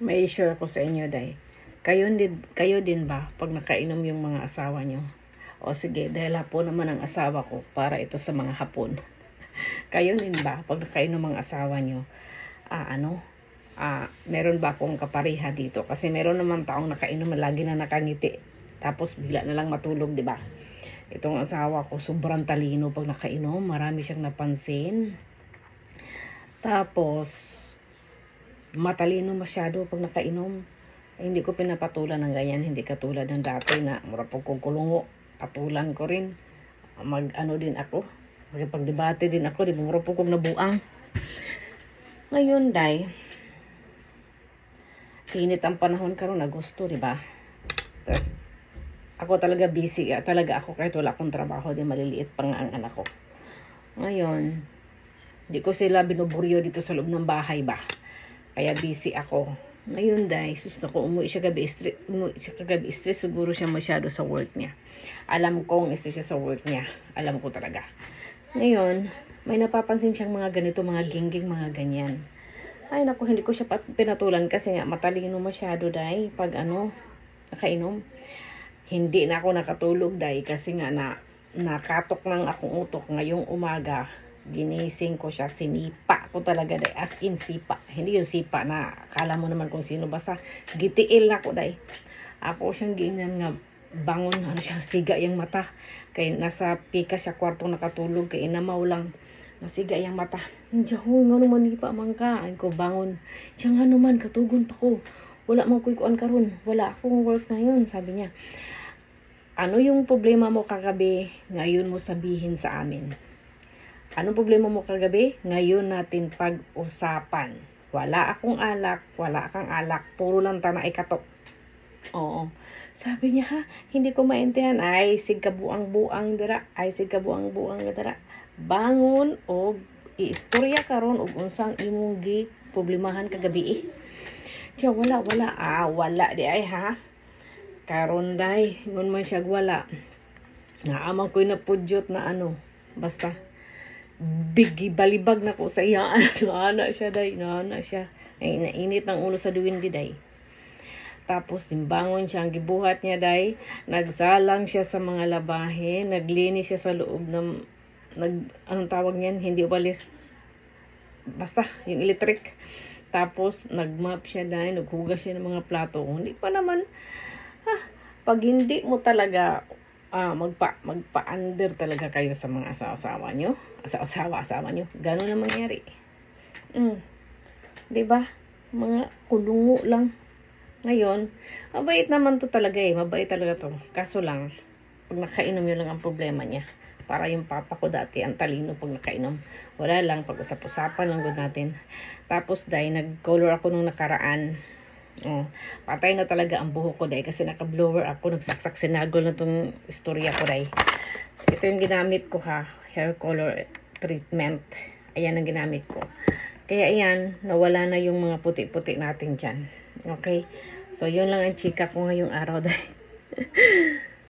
May share ko sa inyo, day. Kayo din, kayo din ba pag nakainom yung mga asawa nyo? O sige, dahil hapon naman ang asawa ko para ito sa mga hapon. kayo din ba pag nakainom ang asawa nyo? Ah, ano? Ah, meron ba akong kapariha dito? Kasi meron naman taong nakainom na lagi na nakangiti. Tapos bigla na lang matulog, di ba? Itong asawa ko, sobrang talino pag nakainom. Marami siyang napansin. Tapos, matalino masyado pag nakainom. Eh, hindi ko pinapatulan ng ganyan. Hindi katulad ng dati na mura po kong kulungo. Patulan ko rin. Mag ano din ako. Magpagdebate din ako. Di mura po kong nabuang. Ngayon, day. Init ang panahon karon Agosto, di ba? Tapos, ako talaga busy. ah, Talaga ako kahit wala akong trabaho. Di maliliit pa nga ang anak ko. Ngayon, di ko sila binuburyo dito sa loob ng bahay ba. Kaya busy ako. Ngayon, dahil sus na ko, umuwi siya gabi stress, umuwi siya kagabi stress, siguro siya masyado sa work niya. Alam kong stress siya sa work niya. Alam ko talaga. Ngayon, may napapansin siyang mga ganito, mga gingging, mga ganyan. Ay, naku, hindi ko siya pinatulan kasi nga matalino masyado, dahil pag ano, nakainom. Hindi na ako nakatulog, dahil kasi nga na, nakatok ng akong utok ngayong umaga ginising ko siya, sinipa ko talaga day, as in sipa. Hindi yung sipa na, kala mo naman kung sino, basta gitiil na ko day. Ako siyang giingnan nga, bangon, ano siya, siga yung mata. Kay nasa pika siya, kwartong nakatulog, kay inamaw lang. Nasiga yung mata. Diya, huy, nga naman di pa man. Ay ko, bangon. Diya nga naman, katugon pa ko. Wala mo kuy kuan karon. Wala akong work ngayon, sabi niya. Ano yung problema mo kagabi, ngayon mo sabihin sa amin? Anong problema mo kagabi? Ngayon natin pag-usapan. Wala akong alak, wala kang alak, puro lang ta na ikatok. Oo. Sabi niya ha, hindi ko maintindihan. Ay, sig kabuang-buang dira. Ay, sig kabuang-buang dira. Bangon o iistorya karon og unsang imong gi problemahan kagabi eh. Diya, wala, wala. Ah, wala di ay ha. Karon day, ngun man siya wala. Naaman ko'y napudyot na ano. Basta, bigi balibag na ko sa iya. Naana siya day, naana siya. Ay, nainit ng ulo sa duwindi day. Tapos timbangon siya, ang gibuhat niya day. Nagsalang siya sa mga labahe, naglinis siya sa loob ng nag anong tawag niyan, hindi walis. Basta, yung electric. Tapos nagmap siya day, naghugas siya ng mga plato. Hindi pa naman ah, pag hindi mo talaga ah, magpa magpa-under talaga kayo sa mga asawa nyo, asawa asawa nyo, gano'n na mangyari. Mm. ba? Mga kulungo lang. Ngayon, mabait naman to talaga eh. Mabait talaga to. Kaso lang, pag nakainom yun lang ang problema niya. Para yung papa ko dati, ang talino pag nakainom. Wala lang, pag-usap-usapan lang good natin. Tapos, dahil nag-color ako nung nakaraan. Oh, patay na talaga ang buhok ko dahil kasi naka-blower ako. Nagsaksak sinagol na tong istorya ko dahil. Ito yung ginamit ko ha. Hair color treatment. Ayan ang ginamit ko. Kaya ayan, nawala na yung mga puti-puti natin dyan. Okay? So, yun lang ang chika ko ngayong araw dahil.